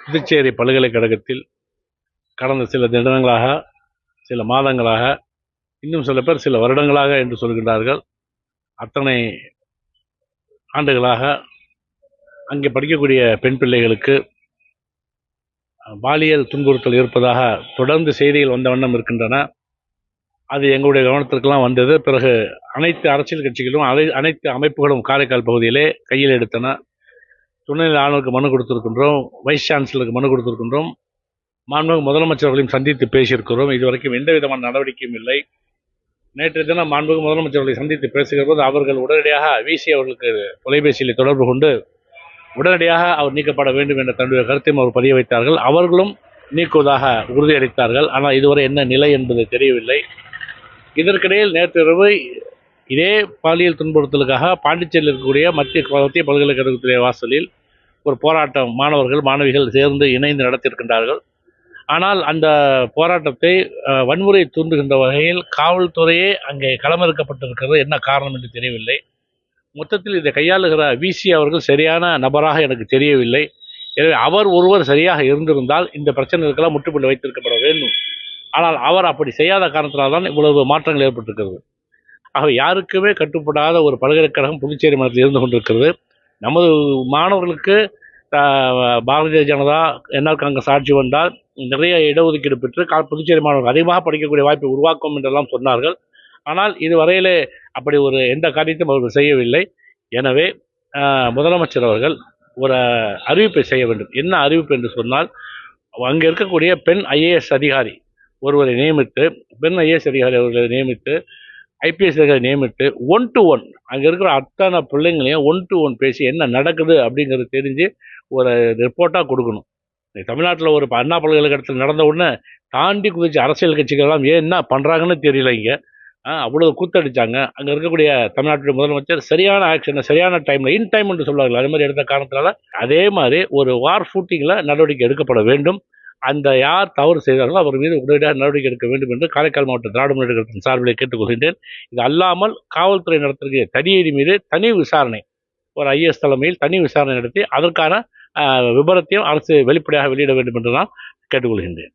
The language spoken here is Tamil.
புதுச்சேரி பல்கலைக்கழகத்தில் கடந்த சில தினங்களாக சில மாதங்களாக இன்னும் சில பேர் சில வருடங்களாக என்று சொல்கின்றார்கள். அத்தனை ஆண்டுகளாக அங்கே படிக்கக்கூடிய பெண் பிள்ளைகளுக்கு பாலியல் துன்புறுத்தல் இருப்பதாக தொடர்ந்து செய்திகள் வந்த வண்ணம் இருக்கின்றன. அது எங்களுடைய கவனத்திற்கெல்லாம் வந்தது. பிறகு அனைத்து அரசியல் கட்சிகளும் அனை அனைத்து அமைப்புகளும் காரைக்கால் பகுதியிலே கையில் எடுத்தன. துணைநிலை ஆளுநருக்கு மனு கொடுத்திருக்கின்றோம் வைஸ் சான்சலருக்கு மனு கொடுத்திருக்கின்றோம். மாண்புமிகு முதலமைச்சர்களையும் சந்தித்து பேசியிருக்கிறோம். இதுவரைக்கும் எந்த விதமான நடவடிக்கையும் இல்லை. நேற்று தினம் மாண்புமிகு முதலமைச்சர்களை சந்தித்து பேசுகிற போது அவர்கள் உடனடியாக விசி அவர்களுக்கு தொலைபேசியில் தொடர்பு கொண்டு உடனடியாக அவர் நீக்கப்பட வேண்டும் என்ற தன்னுடைய கருத்தையும் அவர் பதிய வைத்தார்கள். அவர்களும் நீக்குவதாக உறுதியளித்தார்கள். ஆனால் இதுவரை என்ன நிலை என்பது தெரியவில்லை. இதற்கிடையில் நேற்றிரவு இதே பாலியல் துன்புறுத்தலுக்காக பாண்டிச்சேரியில் இருக்கக்கூடிய மத்திய மத்திய பல்கலைக்கழகத்துடைய வாசலில் ஒரு போராட்டம் மாணவர்கள் மாணவிகள் சேர்ந்து இணைந்து நடத்தியிருக்கின்றார்கள். ஆனால் அந்த போராட்டத்தை வன்முறை தூண்டுகின்ற வகையில் காவல்துறையே அங்கே களமிறக்கப்பட்டிருக்கிறது. என்ன காரணம் என்று தெரியவில்லை. மொத்தத்தில் இதை கையாளுகிற விசி அவர்கள் சரியான நபராக எனக்கு தெரியவில்லை. எனவே அவர் ஒருவர் சரியாக இருந்திருந்தால் இந்த பிரச்சனைகளுக்கெல்லாம் முற்றுப்புள்ளி வைத்திருக்கப்பட வேண்டும். ஆனால் அவர் அப்படி செய்யாத காரணத்தினால்தான் இவ்வளவு மாற்றங்கள் ஏற்பட்டிருக்கிறது. ஆக யாருக்குமே கட்டுப்படாத ஒரு பல்கலைக்கழகம் புதுச்சேரி மாநிலத்தில் இருந்து கொண்டிருக்கிறது. நமது மாணவர்களுக்கு பாரதிய ஜனதா என்ஆர் காங்கிரஸ் ஆட்சி வந்தால் நிறைய இடஒதுக்கீடு பெற்று கா புதுச்சேரி மாணவர்கள் அதிகமாக படிக்கக்கூடிய வாய்ப்பை உருவாக்கும் என்றெல்லாம் சொன்னார்கள். ஆனால் இதுவரையிலே அப்படி ஒரு எந்த காரியத்தையும் அவர்கள் செய்யவில்லை. எனவே முதலமைச்சர் அவர்கள் ஒரு அறிவிப்பை செய்ய வேண்டும். என்ன அறிவிப்பு என்று சொன்னால் அங்கே இருக்கக்கூடிய பெண் ஐஏஎஸ் அதிகாரி ஒருவரை நியமித்து பெண் ஐஏஎஸ் அதிகாரி அவர்களை நியமித்து ஐபிஎஸ் அதிகாரி நியமித்து ஒன் டு ஒன் அங்கே இருக்கிற அத்தனை பிள்ளைங்களையும் ஒன் டு ஒன் பேசி என்ன நடக்குது அப்படிங்கிறது தெரிஞ்சு ஒரு ரிப்போர்ட்டாக கொடுக்கணும். தமிழ்நாட்டில் ஒரு அண்ணா பல்கலைக்கழகத்தில் நடந்த உடனே தாண்டி குதிச்சு அரசியல் கட்சிகள்லாம் ஏன் என்ன பண்ணுறாங்கன்னு தெரியல இங்கே. அவ்வளோ கூத்தடிச்சாங்க. அங்கே இருக்கக்கூடிய தமிழ்நாட்டுடைய முதலமைச்சர் சரியான ஆக்ஷனை சரியான டைமில் இன் டைம் என்று சொல்லுவார்கள் அதே மாதிரி எடுத்த காரணத்தினால அதே மாதிரி ஒரு வார் ஃபூட்டிங்கில் நடவடிக்கை எடுக்கப்பட வேண்டும். அந்த யார் தவறு செய்தார்களோ அவர் மீது உடனடியாக நடவடிக்கை எடுக்க வேண்டும் என்று காரைக்கால் மாவட்ட திராவிட முன்னேற்ற கழகத்தின் சார்பில் கேட்டுக்கொள்கின்றேன். இது அல்லாமல் காவல்துறை நடத்திருக்கிற தனியடி மீது தனி விசாரணை ஒரு ஐஎஸ் தலைமையில் தனி விசாரணை நடத்தி அதற்கான விபரத்தையும் அரசு வெளிப்படையாக வெளியிட வேண்டும் என்று நான் கேட்டுக்கொள்கின்றேன்.